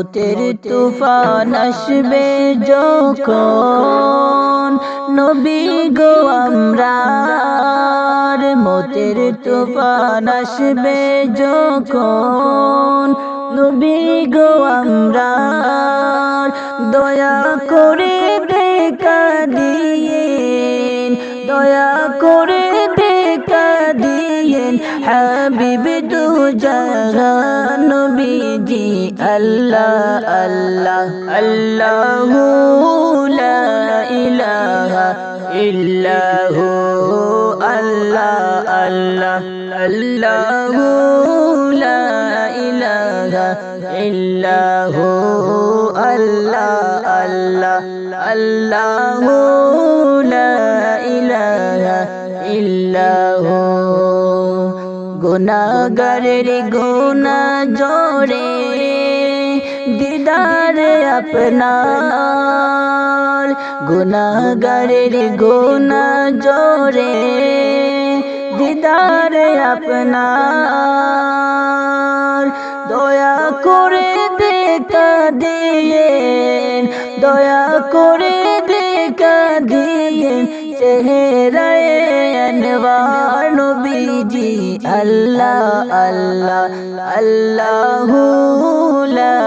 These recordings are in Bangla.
মৌতের তুফান আসবে যখন নবী গো আমরার মৌতের তুফান আসবে যখন নবী গো আমরার দয়া করে দু জাহান নবীজি আল্লাহ আল্লাহ আল্লাহ লা ইলাহা ইল্লাহু আল্লাহ আল্লাহ আল্লাহ লা ইলাহা ইল্লাহু আল্লাহ আল্লাহ আল্লাহ গুনাগারের গুনা জোরে দিদার আপনার গুনাগারের গুনা জোরে দিদার আপনার দয়া করে দেখা দিয়েন দয়া করে দিয়েন চেহারায় আনওয়ার নবীজি আল্লাহ আল্লাহ আল্লাহ লা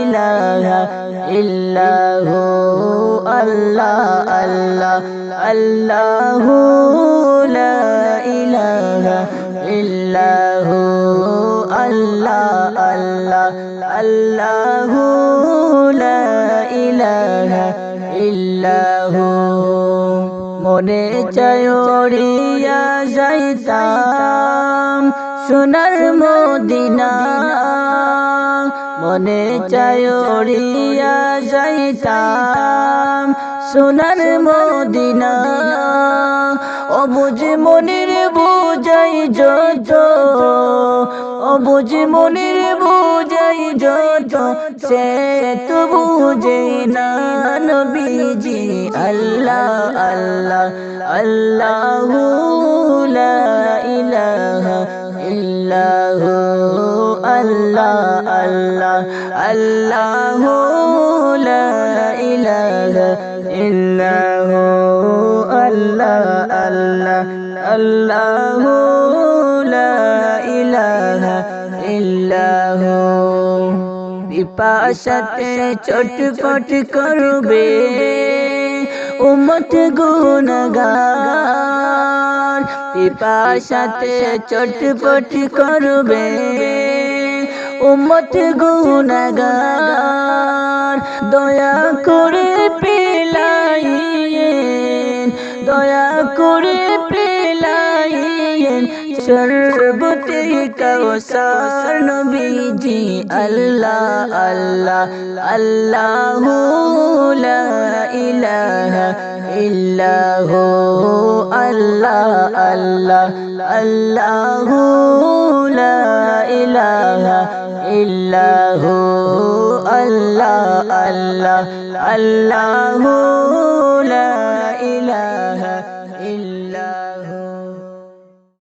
ইলাহা ইল্লাহু আল্লাহ আল্লাহ আল্লাহ লা ইলাহা ইল্লাহু আল্লাহ আল্লাহ আল্লাহ ইল্লাহু, মনে চায়রিয়া যাইতাম। সোনার মদিনা, মনে চায়রিয়া যাইতাম। সোনার মদিনা, অবুঝ মনের বুঝাই যত, অবুঝ মনের যত সে তো বুঝে না নবীজি, আল্লাহ আল্লাহ আল্লাহ লা ইলাহা ইল্লাহু, আল্লাহ আল্লাহ আল্লাহ লা ইলাহা ইল্লাহু, আল্লাহ আল্লাহ আল্লাহ পিপাসাতে চটপট করবে উমত গুণগার পিপাসাতে চটপট করবে উমত গুণগার দয়া করে পেলাইয়েন সর্বতে কৌসার নবীজি আল্লাহ আল্লাহ আল্লাহ লা ইলাহা ইল্লাহু আল্লাহ আল্লাহ আল্লাহ লা ইলাহা ইল্লাহু আল্লাহ আল্লাহ আল্লাহ লা ইলাহা ইল্লাহু